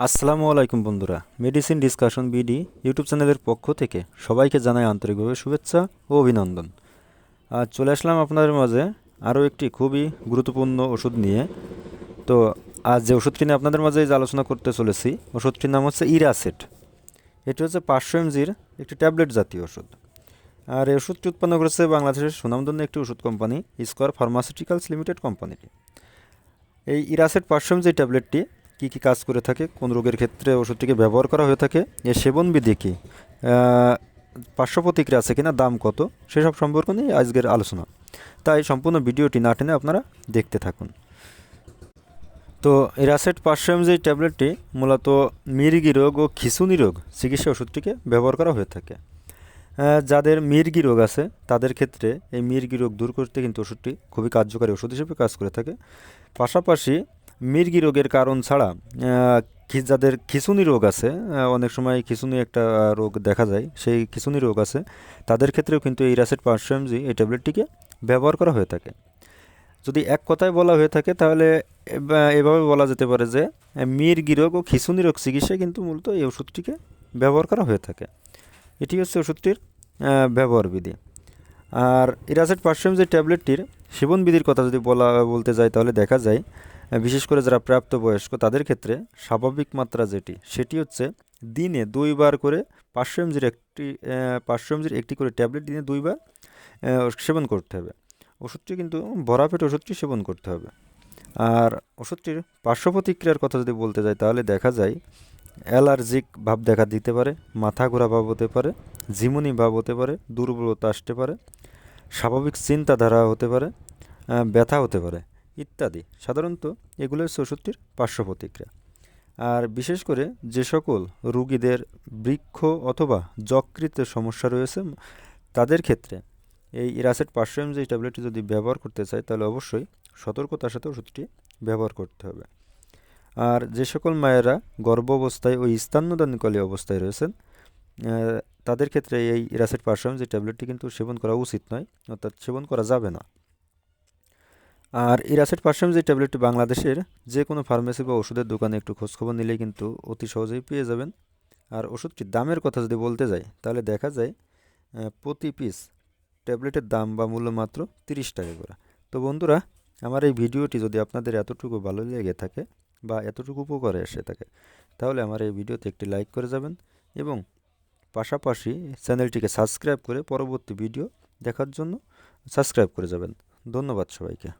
আসসালামু আলাইকুম বন্ধুরা। মেডিসিন ডিসকাশন বিডি ইউটিউব চ্যানেলের পক্ষ থেকে সবাইকে জানাই আন্তরিকভাবে শুভেচ্ছা ও অভিনন্দন। আর চলে আসলাম আপনাদের মাঝে আরও একটি খুবই গুরুত্বপূর্ণ ওষুধ নিয়ে। তো আজ যে ওষুধটি নিয়ে আপনাদের মাঝে যে আলোচনা করতে চলেছি, ওষুধটির নাম হচ্ছে ইরাসেট এটি হচ্ছে পাঁচশো এমজির একটি ট্যাবলেট জাতীয় ওষুধ। আর এই ওষুধটি উৎপন্ন করেছে বাংলাদেশের সুনামধন্য একটি ওষুধ কোম্পানি স্কোয়ার ফার্মাসিউটিক্যালস লিমিটেড কোম্পানিটি। এই ইরাসেট পাঁচশো এমজি ট্যাবলেটটি কী কী কাজ করে থাকে, কোন রোগের ক্ষেত্রে ওষুধটিকে ব্যবহার করা হয়ে থাকে, এর সেবনবিধি কী পার্শ্ব প্রতিক্রিয়া আছে কিনা, দাম কত, সেসব সম্পর্ক নিয়ে আজকের আলোচনা। তাই সম্পূর্ণ ভিডিওটি না টেনে আপনারা দেখতে থাকুন। তো এরাসেট পাঁচশো এমজি ট্যাবলেটটি মূলত মির্গি রোগ ও খিঁচুনি রোগ চিকিৎসা ওষুধটিকে ব্যবহার করা হয়ে থাকে। যাদের মির্গি রোগ আছে, তাদের ক্ষেত্রে এই মির্গি রোগ দূর করতে কিন্তু ওষুধটি খুবই কার্যকারী ওষুধ হিসেবে কাজ করে থাকে। পাশাপাশি মির্গি রোগের কারণ ছাড়া যাদের খিঁচুনি রোগ আছে অনেক সময় খিঁচুনি একটা রোগ দেখা যায়, সেই খিঁচুনি রোগ আছে, তাদের ক্ষেত্রেও কিন্তু এই রাসেট পাঁচশো এই ট্যাবলেটটিকে ব্যবহার করা হয়ে থাকে। যদি এক কথায় বলা হয়ে থাকে, তাহলে এভাবে বলা যেতে পারে যে, মির্গি রোগ ও খিঁচুনি রোগ চিকিৎসায় কিন্তু মূলত এই ওষুধটিকে ব্যবহার করা হয়ে থাকে। এটি হচ্ছে ওষুধটির ব্যবহার বিধি। আর ইরাসেট পাঁচশো যে ট্যাবলেটটির সেবন বিধির কথা যদি বলা, বলতে যাই, তাহলে দেখা যায় বিশেষ করে যারা প্রাপ্তবয়স্ক, তাদের ক্ষেত্রে স্বাভাবিক মাত্রা যেটি, সেটি হচ্ছে দিনে দুইবার করে পাঁচশো এমজির একটি পাঁচশো এমজির একটি করে ট্যাবলেট দিনে দুইবার সেবন করতে হবে। ওষুধটি কিন্তু ভরা পেটে ওষুধটি সেবন করতে হবে। আর ওষুধটির পার্শ্ব প্রতিক্রিয়ার কথা যদি বলতে যাই, তাহলে দেখা যায় অ্যালার্জিক ভাব দেখা দিতে পারে, মাথা ঘোরা ভাব হতে পারে, ঝিমুনি ভাব হতে পারে, দুর্বলতা আসতে পারে, স্বাভাবিক চিন্তাধারা হতে পারে ব্যথা হতে পারে। ইত্যাদি। সাধারণত এগুলো হচ্ছে ওষুধটির পার্শ্ব প্রতিক্রিয়া। আর বিশেষ করে যে সকল রুগীদের বৃক্ষ অথবা যকৃতের সমস্যা রয়েছে, তাদের ক্ষেত্রে এই ইরাসেট পাঁচশো এমজি ট্যাবলেটটি যদি ব্যবহার করতে চায়, তাহলে অবশ্যই সতর্কতার সাথে ওষুধটি ব্যবহার করতে হবে। আর যে সকল মায়েরা গর্ভ অবস্থায় ও স্তন্যদানকালী অবস্থায় রয়েছেন তাদের ক্ষেত্রে এই ইরাসেট পাঁচশো এমজি ট্যাবলেটটি কিন্তু সেবন করা উচিত নয়, অর্থাৎ সেবন করা যাবে না। আর ইরাসেট পাঁচশো এমজি ট্যাবলেটটি বাংলাদেশের যে কোনো ফার্মেসি বা ওষুধের দোকানে একটু খোঁজখবর নিলেই কিন্তু অতি সহজেই পেয়ে যাবেন। আর ওষুধটির দামের কথা যদি বলতে যাই, তাহলে দেখা যায় প্রতি পিস ট্যাবলেটের দাম বা মূল্য মাত্র তিরিশ টাকা করে। তো বন্ধুরা, আমার এই ভিডিওটি যদি আপনাদের এতটুকু ভালো লেগে থাকে বা এতটুকু উপকারে এসে থাকে, তাহলে আমার এই ভিডিওতে একটি লাইক করে যাবেন এবং পাশাপাশি চ্যানেলটিকে সাবস্ক্রাইব করে পরবর্তী ভিডিও দেখার জন্য সাবস্ক্রাইব করে যাবেন। ধন্যবাদ সবাইকে।